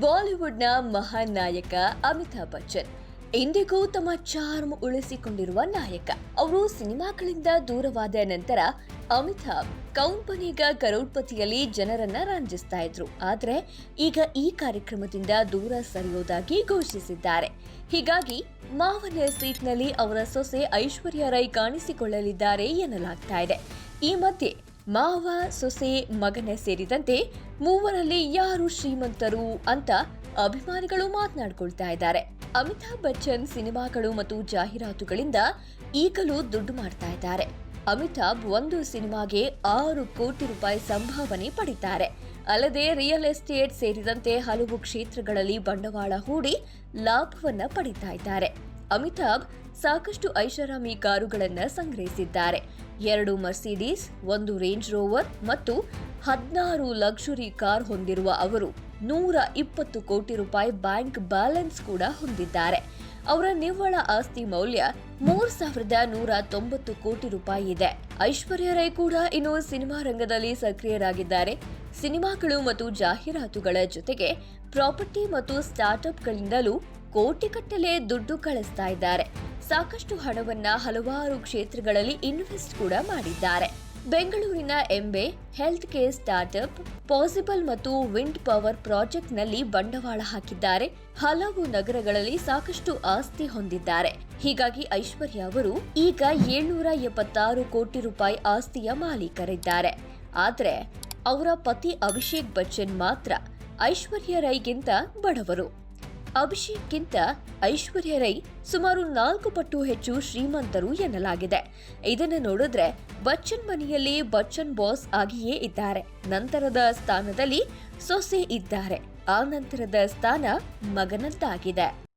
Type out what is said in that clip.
ಬಾಲಿವುಡ್ನ ಮಹಾನ್ ನಾಯಕ ಅಮಿತಾಬ್ ಬಚ್ಚನ್. ಇಂದಿಗೂ ತಮ್ಮ ಚಾರ್ಮ್ ಉಳಿಸಿಕೊಂಡಿರುವ ನಾಯಕ. ಅವರು ಸಿನಿಮಾಗಳಿಂದ ದೂರವಾದ ನಂತರ ಅಮಿತಾಬ್ ಕೌಂಪನಿಗ ಕರೋಡ್ಪತಿಯಲ್ಲಿ ಜನರನ್ನ ರಂಜಿಸ್ತಾ ಇದ್ರು. ಆದ್ರೆ ಈಗ ಈ ಕಾರ್ಯಕ್ರಮದಿಂದ ದೂರ ಸರಿಯೋದಾಗಿ ಘೋಷಿಸಿದ್ದಾರೆ. ಹೀಗಾಗಿ ಮಾವನ ಸೀಟ್ನಲ್ಲಿ ಅವರ ಸೊಸೆ ಐಶ್ವರ್ಯ ರೈ ಕಾಣಿಸಿಕೊಳ್ಳಲಿದ್ದಾರೆ ಎನ್ನಲಾಗ್ತಾ ಇದೆ. ಈ ಮಧ್ಯೆ ಮಾವ, ಸೊಸೆ, ಮಗನೇ ಸೇರಿದಂತೆ ಮೂವರಲ್ಲಿ ಯಾರು ಶ್ರೀಮಂತರು ಅಂತ ಅಭಿಮಾನಿಗಳು ಮಾತನಾಡ್ಕೊಳ್ತಾ ಇದ್ದಾರೆ. ಅಮಿತಾಬ್ ಬಚ್ಚನ್ ಸಿನಿಮಾಗಳು ಮತ್ತು ಜಾಹೀರಾತುಗಳಿಂದ ಈಗಲೂ ದುಡ್ಡು ಮಾಡ್ತಾ ಇದ್ದಾರೆ. ಅಮಿತಾಬ್ ಒಂದು ಸಿನಿಮಾಗೆ ಆರು ಕೋಟಿ ರೂಪಾಯಿ ಸಂಭಾವನೆ ಪಡಿತಾರೆ. ಅಲ್ಲದೆ ರಿಯಲ್ ಎಸ್ಟೇಟ್ ಸೇರಿದಂತೆ ಹಲವು ಕ್ಷೇತ್ರಗಳಲ್ಲಿ ಬಂಡವಾಳ ಹೂಡಿ ಲಾಭವನ್ನ ಪಡಿತಾ ಇದ್ದಾರೆ. ಅಮಿತಾಬ್ ಸಾಕಷ್ಟು ಐಷಾರಾಮಿ ಕಾರುಗಳನ್ನು ಸಂಗ್ರಹಿಸಿದ್ದಾರೆ. ಎರಡು ಮರ್ಸಿಡೀಸ್, ಒಂದು ರೇಂಜ್ ರೋವರ್ ಮತ್ತು ಹದಿನಾರು ಲಕ್ಸುರಿ ಕಾರ್ ಹೊಂದಿರುವ ಅವರು ನೂರ ಇಪ್ಪತ್ತು ಕೋಟಿ ರೂಪಾಯಿ ಬ್ಯಾಂಕ್ ಬ್ಯಾಲೆನ್ಸ್ ಕೂಡ ಹೊಂದಿದ್ದಾರೆ. ಅವರ ನಿವ್ವಳ ಆಸ್ತಿ ಮೌಲ್ಯ ಮೂರ್ ಸಾವಿರದ ನೂರ ತೊಂಬತ್ತು ಕೋಟಿ ರೂಪಾಯಿ ಇದೆ. ಐಶ್ವರ್ಯ ರೈ ಕೂಡ ಇನ್ನು ಸಿನಿಮಾ ರಂಗದಲ್ಲಿ ಸಕ್ರಿಯರಾಗಿದ್ದಾರೆ. ಸಿನಿಮಾಗಳು ಮತ್ತು ಜಾಹೀರಾತುಗಳ ಜೊತೆಗೆ ಪ್ರಾಪರ್ಟಿ ಮತ್ತು ಸ್ಟಾರ್ಟ್ಅಪ್ಗಳಿಂದಲೂ ಕೋಟಿಗಟ್ಟಲೆ ದುಡ್ಡು ಕಳಿಸ್ತಾ ಇದ್ದಾರೆ. ಸಾಕಷ್ಟು ಹಣವನ್ನ ಹಲವಾರು ಕ್ಷೇತ್ರಗಳಲ್ಲಿ ಇನ್ವೆಸ್ಟ್ ಕೂಡ ಮಾಡಿದ್ದಾರೆ. ಬೆಂಗಳೂರಿನ ಎಂಬೆ ಹೆಲ್ತ್ ಕೇರ್ ಸ್ಟಾರ್ಟ್ಅಪ್, ಪಾಸಿಬಲ್ ಮತ್ತು ವಿಂಡ್ ಪವರ್ ಪ್ರಾಜೆಕ್ಟ್ನಲ್ಲಿ ಬಂಡವಾಳ ಹಾಕಿದ್ದಾರೆ. ಹಲವು ನಗರಗಳಲ್ಲಿ ಸಾಕಷ್ಟು ಆಸ್ತಿ ಹೊಂದಿದ್ದಾರೆ. ಹೀಗಾಗಿ ಐಶ್ವರ್ಯ ಅವರು ಈಗ ಏಳ್ನೂರ ಎಪ್ಪತ್ತಾರು ಕೋಟಿ ರೂಪಾಯಿ ಆಸ್ತಿಯ ಮಾಲೀಕರಿದ್ದಾರೆ. ಆದರೆ ಅವರ ಪತಿ ಅಭಿಷೇಕ್ ಬಚ್ಚನ್ ಮಾತ್ರ ಐಶ್ವರ್ಯ ರೈಗಿಂತ ಬಡವರು. ಅಭಿಷೇಕ್ಗಿಂತ ಐಶ್ವರ್ಯ ರೈ ಸುಮಾರು ನಾಲ್ಕು ಪಟ್ಟು ಹೆಚ್ಚು ಶ್ರೀಮಂತರು ಎನ್ನಲಾಗಿದೆ. ಇದನ್ನು ನೋಡಿದ್ರೆ ಬಚ್ಚನ್ ಮನೆಯಲ್ಲಿ ಬಚ್ಚನ್ ಬಾಸ್ ಆಗಿಯೇ ಇದ್ದಾರೆ. ನಂತರದ ಸ್ಥಾನದಲ್ಲಿ ಸೊಸೆ ಇದ್ದಾರೆ. ಆ ನಂತರದ ಸ್ಥಾನ ಮಗನದ್ದಾಗಿದೆ.